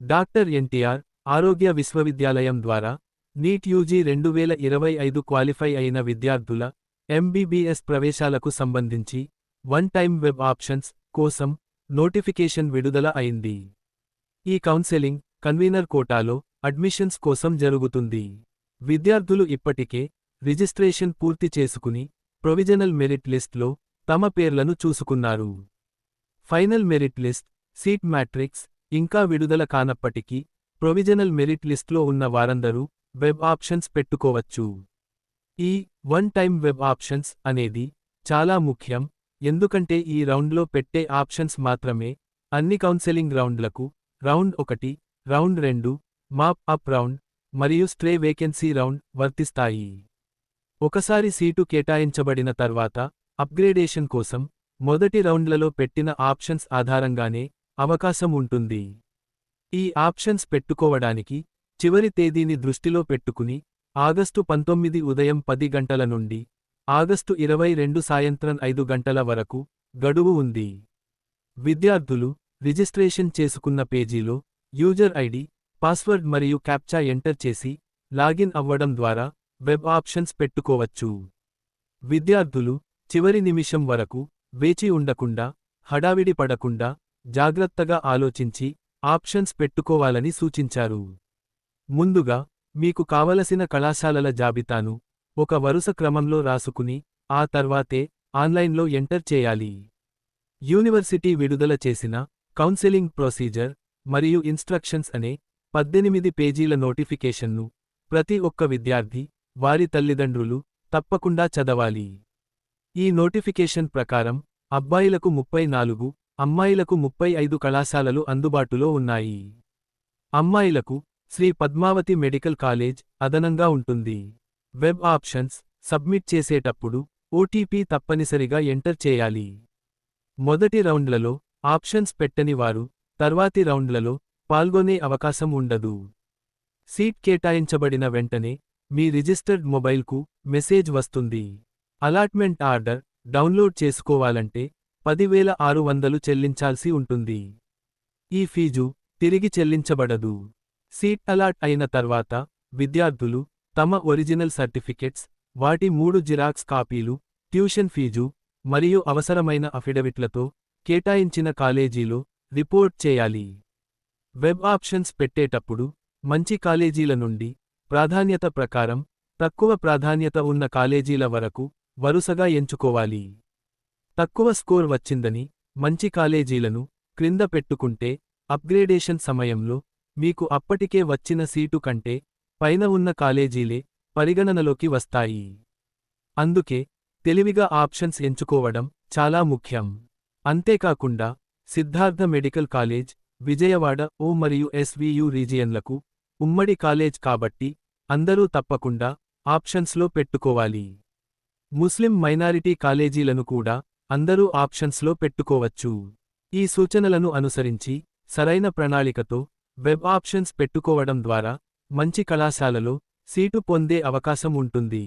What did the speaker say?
Doctor NTR ఆరోగ్య విశ్వవిద్యాలయం ద్వారా నీట్ యూజీ రెండు వేల ఇరవై ఐదు క్వాలిఫై అయిన విద్యార్థుల ఎంబీబీఎస్ ప్రవేశాలకు సంబంధించి వన్ టైమ్ వెబ్ ఆప్షన్స్ కోసం నోటిఫికేషన్ విడుదల అయింది. ఈ కౌన్సెలింగ్ కన్వీనర్ కోటాలో అడ్మిషన్స్ కోసం జరుగుతుంది. విద్యార్థులు ఇప్పటికే రిజిస్ట్రేషన్ పూర్తి చేసుకుని ప్రొవిజనల్ మెరిట్ లిస్ట్లో తమ పేర్లను చూసుకున్నారు. Final merit list seat matrix ఇంకా విడుదల కానప్పటికీ ప్రొవిజనల్ మెరిట్ లిస్ట్లో ఉన్న వారందరూ వెబ్ ఆప్షన్స్ పెట్టుకోవచ్చు. ఈ వన్ టైమ్ వెబ్ ఆప్షన్స్ అనేది చాలా ముఖ్యం ఎందుకంటే ఈ రౌండ్లో పెట్టే ఆప్షన్స్ మాత్రమే అన్ని కౌన్సెలింగ్ రౌండ్లకు రౌండ్ ఒకటి రౌండ్ రెండు మాప్ అప్ రౌండ్ మరియు స్ట్రే వేకెన్సీ రౌండ్ వర్తిస్తాయి. ఒకసారి సీటు కేటాయించబడిన తర్వాత అప్గ్రేడేషన్ కోసం మొదటి రౌండ్లలో పెట్టిన ఆప్షన్స్ ఆధారంగానే అవకాశం ఉంటుంది. ఈ ఆప్షన్స్ పెట్టుకోవడానికి చివరి తేదీని దృష్టిలో పెట్టుకుని ఆగస్టు పంతొమ్మిది ఉదయం పది గంటల నుండి ఆగస్టు ఇరవై రెండు సాయంత్రం ఐదు గంటల వరకు గడువు ఉంది. విద్యార్థులు రిజిస్ట్రేషన్ చేసుకున్న పేజీలో యూజర్ ఐడి పాస్వర్డ్ మరియు క్యాప్చా ఎంటర్ చేసి లాగిన్ అవ్వడం ద్వారా వెబ్ ఆప్షన్స్ పెట్టుకోవచ్చు. విద్యార్థులు చివరి నిమిషం వరకు వేచి ఉండకుండా హడావిడి పడకుండా జాగ్రత్తగా ఆలోచించి ఆప్షన్స్ పెట్టుకోవాలని సూచించారు. ముందుగా మీకు కావలసిన కళాశాలల జాబితాను ఒక వరుస క్రమంలో రాసుకుని ఆ తర్వాతే ఆన్లైన్లో ఎంటర్ చేయాలి. యూనివర్సిటీ విడుదల చేసిన కౌన్సెలింగ్ ప్రొసీజర్ మరియు ఇన్స్ట్రక్షన్స్ అనే పద్దెనిమిది పేజీల నోటిఫికేషన్ను ప్రతి ఒక్క విద్యార్థి వారి తల్లిదండ్రులు తప్పకుండా చదవాలి. ఈ నోటిఫికేషన్ ప్రకారం అబ్బాయిలకు ముప్పై నాలుగు అమ్మాయిలకు ముప్పై ఐదు కళాశాలలు అందుబాటులో ఉన్నాయి. అమ్మాయిలకు శ్రీ పద్మావతి మెడికల్ కాలేజ్ అదనంగా ఉంటుంది. వెబ్ ఆప్షన్స్ సబ్మిట్ చేసేటప్పుడు ఓటీపీ తప్పనిసరిగా ఎంటర్ చేయాలి. మొదటి రౌండ్లలో ఆప్షన్స్ పెట్టని వారు తర్వాతి రౌండ్లలో పాల్గొనే అవకాశం ఉండదు. సీట్ కేటాయించబడిన వెంటనే మీ రిజిస్టర్డ్ మొబైల్కు మెసేజ్ వస్తుంది. అలాట్మెంట్ ఆర్డర్ డౌన్లోడ్ చేసుకోవాలంటే పదివేల ఆరు వందలు చెల్లించాల్సి ఉంటుంది. ఈ ఫీజు తిరిగి చెల్లించబడదు. సీట్ అలాట్ అయిన తర్వాత విద్యార్థులు తమ ఒరిజినల్ సర్టిఫికెట్స్ వాటి మూడు జిరాక్స్ కాపీలు ట్యూషన్ ఫీజు మరియు అవసరమైన అఫిడవిట్లతో కేటాయించిన కాలేజీలో రిపోర్ట్ చేయాలి. వెబ్ ఆప్షన్స్ పెట్టేటప్పుడు మంచి కాలేజీల నుండి ప్రాధాన్యత ప్రకారం తక్కువ ప్రాధాన్యత ఉన్న కాలేజీల వరకు వరుసగా ఎంచుకోవాలి. తక్కువ స్కోర్ వచ్చిందని మంచి కాలేజీలను క్రింద పెట్టుకుంటే అప్గ్రేడేషన్ సమయంలో మీకు అప్పటికే వచ్చిన సీటు కంటే పైన ఉన్న కాలేజీలే పరిగణనలోకి వస్తాయి. అందుకే తెలివిగా ఆప్షన్స్ ఎంచుకోవడం చాలా ముఖ్యం. అంతేకాకుండా సిద్ధార్థ మెడికల్ కాలేజ్ విజయవాడ ఓ మరియు ఎస్వియు రీజియన్లకు ఉమ్మడి కాలేజ్ కాబట్టి అందరూ తప్పకుండా ఆప్షన్స్లో పెట్టుకోవాలి. ముస్లిం మైనారిటీ కాలేజీలను కూడా అందరూ ఆప్షన్స్లో పెట్టుకోవచ్చు. ఈ సూచనలను అనుసరించి సరైన ప్రణాళికతో వెబ్ ఆప్షన్స్ పెట్టుకోవడం ద్వారా మంచి కళాశాలలో సీటు పొందే అవకాశం ఉంటుంది.